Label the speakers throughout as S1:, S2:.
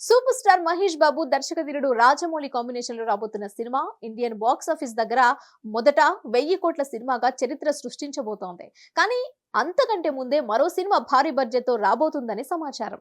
S1: Super star Mahesh Babu దర్శకధీరుడు రాజమౌళి కాంబినేషన్లో రాబోతున్న సినిమా ఇండియన్ బాక్స్ ఆఫీస్ దగ్గర మొదట వెయ్యి కోట్ల సినిమాగా చరిత్ర సృష్టించబోతోంది. కానీ అంతకంటే ముందే మరో సినిమా భారీ బడ్జెట్తో రాబోతుందని సమాచారం.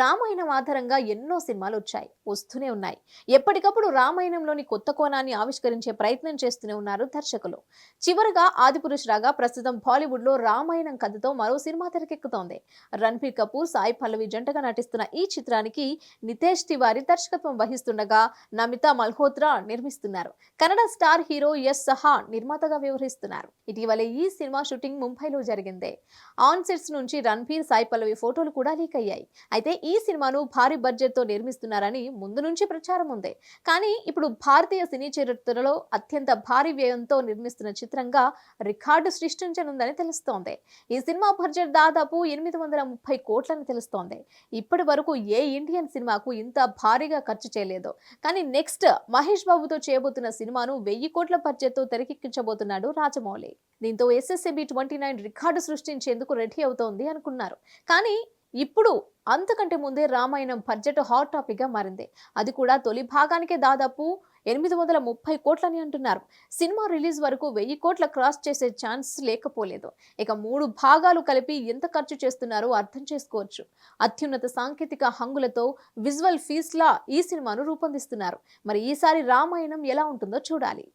S1: రామాయణం ఆధారంగా ఎన్నో సినిమాలు వచ్చాయి వస్తూనే ఉన్నాయి. ఎప్పటికప్పుడు రామాయణంలోని కొత్త కోణాన్ని ఆవిష్కరించే ప్రయత్నం చేస్తూనే ఉన్నారు దర్శకులు. చివరగా ఆదిపురుష్ రాగా ప్రస్తుతం బాలీవుడ్లో రామాయణం కథతో మరో సినిమా తెరకెక్కుతోంది. రణ్బీర్ కపూర్ సాయి పల్లవి జంటగా నటిస్తున్న ఈ చిత్రానికి నితేష్ తివారి దర్శకత్వం వహిస్తుండగా నమితా మల్హోత్రా నిర్మిస్తున్నారు. కన్నడ స్టార్ హీరో ఎస్ సహా నిర్మాతగా వ్యవహరిస్తున్నారు. ఇటీవల ఈ సినిమా షూటింగ్ ముంబైలో జరిగింది. ఆన్ సెట్స్ నుంచి రణ్బీర్ సాయి పల్లవి ఫోటోలు కూడా లీక్ అయ్యాయి అయితే ఈ సినిమాను భారీ బడ్జెట్తో నిర్మిస్తున్నారని ముందు నుంచి ప్రచారం ఉంది. కానీ ఇప్పుడు భారతీయ సినీ చరిత్రలో అత్యంత భారీ వ్యయంతో నిర్మిస్తున్న చిత్రంగా రికార్డు సృష్టించనుందని తెలుస్తోంది. ఈ సినిమా బడ్జెట్ దాదాపు ఎనిమిది వందల ముప్పై కోట్లని తెలుస్తోంది. ఇప్పటి వరకు ఏ ఇండియన్ సినిమాకు ఇంత భారీగా ఖర్చు చేయలేదు. కానీ నెక్స్ట్ మహేష్ బాబుతో చేయబోతున్న సినిమాను వెయ్యి కోట్ల బడ్జెట్తో తెరకెక్కించబోతున్నాడు రాజమౌళి. దీంతో ఎస్ఎస్ఏబి ట్వంటీ నైన్ రికార్డు సృష్టించేందుకు రెడీ అవుతోంది అనుకున్నారు. కానీ ఇప్పుడు అంతకంటే ముందే రామాయణం బడ్జెట్ హాట్ టాపిక్గా మారింది. అది కూడా తొలి భాగానికే దాదాపు ఎనిమిది వందల ముప్పై కోట్లని అంటున్నారు. సినిమా రిలీజ్ వరకు వెయ్యి కోట్ల క్రాస్ చేసే ఛాన్స్ లేకపోలేదు. ఇక మూడు భాగాలు కలిపి ఎంత ఖర్చు చేస్తున్నారో అర్థం చేసుకోవచ్చు. అత్యున్నత సాంకేతిక హంగులతో విజువల్ ఫీస్లా ఈ సినిమాను రూపొందిస్తున్నారు. మరి ఈసారి రామాయణం ఎలా ఉంటుందో చూడాలి.